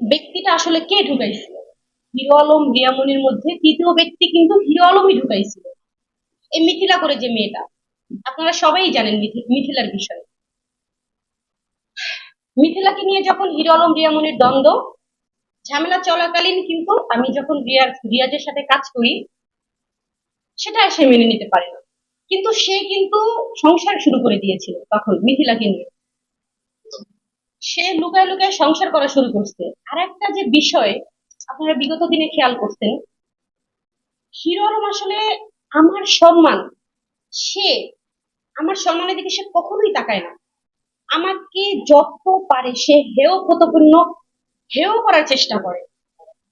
ব্যক্তিটা আসলে কে ঢুকাইছিল? হিরো আলম রিয়ামনির মধ্যে তৃতীয় ব্যক্তি কিন্তু হিরো আলমই ঢুকাইছিল। এই মিথিলা করে যে মেয়েটা, আপনারা সবাই জানেন মিথিলার বিষয়ে। মিথিলাকে নিয়ে যখন হিরো আলম রিয়ামনির দ্বন্দ্ব, ঝামেলা চলাকালীন কিন্তু আমি যখন রিয়াজ রিয়াজের সাথে কাজ করি, সেটা সে মেনে নিতে পারে না। কিন্তু সে কিন্তু সংসার শুরু করে দিয়েছিল তখন মিথিলাকে নিয়ে। সে লুকায় লুকায় সংসার করা শুরু করছে। আর একটা যে বিষয়, আপনারা বিগত দিনে খেয়াল করছেন হিরো আলম আসলে আমার সম্মান, সে আমার সম্মানের দিকে সে কখনোই তাকায় না। আমাকে যত পারে সে হেয় ক্ষতপূর্ণ, হেয় করার চেষ্টা করে।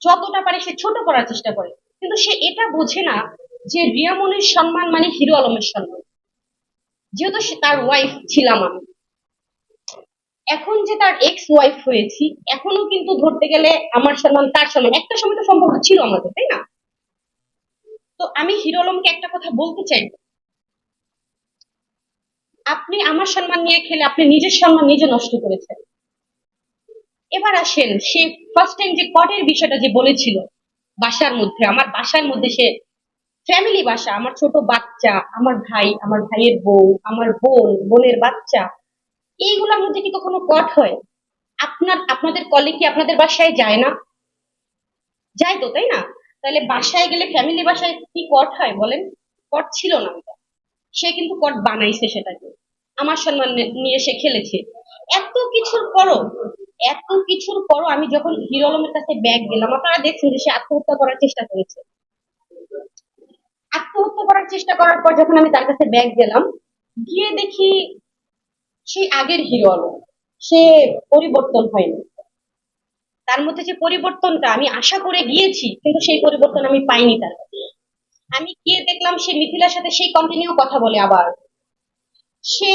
যতটা পারে সে ছোট করার চেষ্টা করে। কিন্তু সে এটা বোঝে না যে রিয়ামনের সম্মান মানে হিরো আলমের সম্মান। যেহেতু সে তার ওয়াইফ ছিলাম আমি। এখন যে তার এক্স ওয়াইফ হয়েছি, এখনও কিন্তু ধরতে গেলে আমার সম্মান তার সম্মান একটা সময় তো সম্পর্ক ছিল আমাদের, তাই না? তো আমি হিরো আলমকে একটা কথা বলতে চাই। আপনি আমার সম্মান নিয়ে খেলে আপনি নিজের সম্মান নিজে নষ্ট করেছেন। এবার আসেন, সে ফার্স্ট টাইম যে কটের বিষয়টা যে বলেছিল, বাসার মধ্যে, আমার বাসার মধ্যে সে ফ্যামিলি বাসা, আমার ছোট বাচ্চা, আমার ভাই, আমার ভাইয়ের বউ, আমার বোন, বোনের বাচ্চা এইগুলোর মধ্যে কি কখনো কট হয়? আপনার, আপনাদের কলে কি আপনাদের বাসায় যায় না? যায় তো, তাই না? তাহলে বাসায় গেলে ফ্যামিলি বাসায় কি কট হয় বলেন? কট ছিল না সে কিন্তু কট বানাইছে সেটাকে। আমার সম্মান নিয়ে সে খেলেছে। এত কিছুর পরও, এত কিছুর পরও আমি যখন হিরো আলমের কাছে ব্যাগ গেলাম, আপনারা দেখছেন যে সে আত্মহত্যা করার চেষ্টা করেছে। আত্মহত্যা করার চেষ্টা করার পর যখন আমি তার কাছে ব্যাগ গেলাম, গিয়ে দেখি সেই আগের হিরো আলম সে পরিবর্তন হয়নি। তার মধ্যে যে পরিবর্তনটা আমি আশা করে গিয়েছি, কিন্তু সেই পরিবর্তন আমি পাইনি তার আমি গিয়ে দেখলাম সে মিথিলার সাথে সেই কন্টিনিউ কথা বলে আবার। সে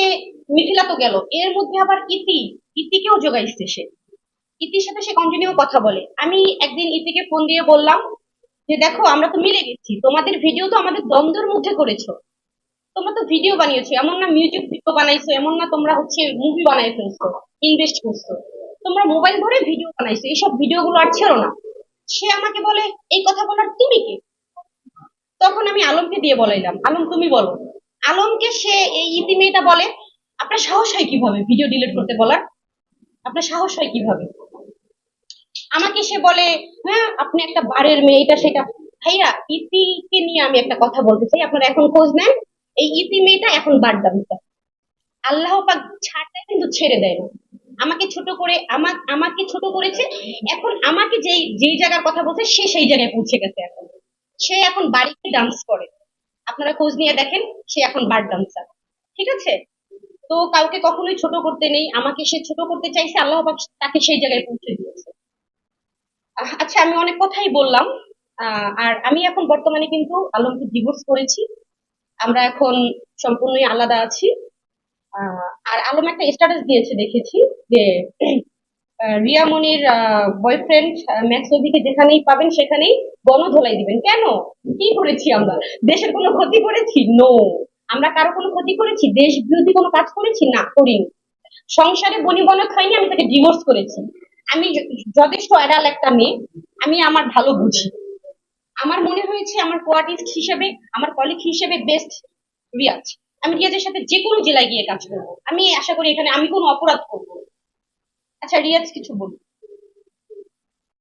মিথিলা তো গেল। এর মধ্যে আবার ইতি। ইতিকেও যোগাইছে সে। ইতির সাথে সে কন্টিনিউ কথা বলে। আমি একদিন ইতিকে ফোন দিয়ে বললাম যে, দেখো, আমরা তো মিলে গেছি। তোমাদের ভিডিও তো আমাদের দ্বন্দ্বের মধ্যে করেছ। তোমরা তো ভিডিও বানিয়েছো, এমন না মিউজিক ভিডিও বানাইছো, এমন না তোমরা হচ্ছে মুভি বানাই ফেলছো ইনভেস্ট করছ। তোমরা মোবাইল ভরে ভিডিও বানাইছো, এইসব ভিডিও গুলো আর ছিল না। সে আমাকে বলে, এই কথা বলার তুমি কে? তখন আমি আলমকে দিয়ে বলাইলাম, আলম, তুমি বলো। আলমকে সে এই ইতি মেয়েটা বলে, আপনার সাহস হয় কীভাবে ভিডিও ডিলিট করতে বলার? আপনার সাহস হয় কীভাবে? আমাকে সে বলে হ্যাঁ আপনি একটা বারের মেয়ে, এটা সেটা। ভাইয়া, ইতিকে নিয়ে আমি একটা কথা বলতে চাই, আপনারা এখন খোঁজ নেন। এই ইতি মেয়েটা এখন বার দামিটা আল্লাহ পাক ছাড়টা কিন্তু ছেড়ে দেয় না। আমাকে ছোট করে আমার আমাকে ছোট করেছে, এখন আমাকে যেই যেই জায়গার কথা বলছে, সে সেই জায়গায় পৌঁছে গেছে এখন। সে এখন বাড়িতে ডান্স করে। আপনারা খোঁজ নিয়ে দেখেন, সে এখন বার ডান্সার ঠিক আছে? তো কাউকে কখনোই ছোট করতে নেই। আমাকে সে ছোট করতে চাইছে, আল্লাহ পাক তাকে সেই জায়গায় পৌঁছে দিয়েছে। আচ্ছা আমি অনেক কথাই বললাম। আর আমি এখন বর্তমানে কিন্তু আলমকে ডিভোর্স করেছি। আমরা এখন সম্পূর্ণই আলাদা আছি। আর আলম একটা স্ট্যাটাস দিয়েছে দেখেছি যে আহ, রিয়া মনির বয়ফ্রেন্ড ম্যাক্সোভিকে যেখানেই পাবেন সেখানেই গণধোলাই দিবেন। কেন? কি করেছি আমরা? দেশের কোনো ক্ষতি করেছি? নো আমরা কারও কোনো ক্ষতি করেছি? দেশ বিরোধী কোনো কাজ করেছি? না করিনি। সংসারে বনিবনত হয়নি আমি তাকে ডিভোর্স করেছি। আমি যথেষ্ট অ্যাডাল একটা মেয়ে আমি আমার ভালো বুঝি। আমার মনে হয়েছে আমার কোয়ার্টিস্ট হিসেবে, আমার কলিগ হিসেবে বেস্ট রিয়াজ। আমি রিয়াজের সাথে যে কোনো জেলায় গিয়ে কাজ করব। আমি আশা করি এখানে আমি কোনো অপরাধ করব আচ্ছা রিয়াজ, কিছু বলুন।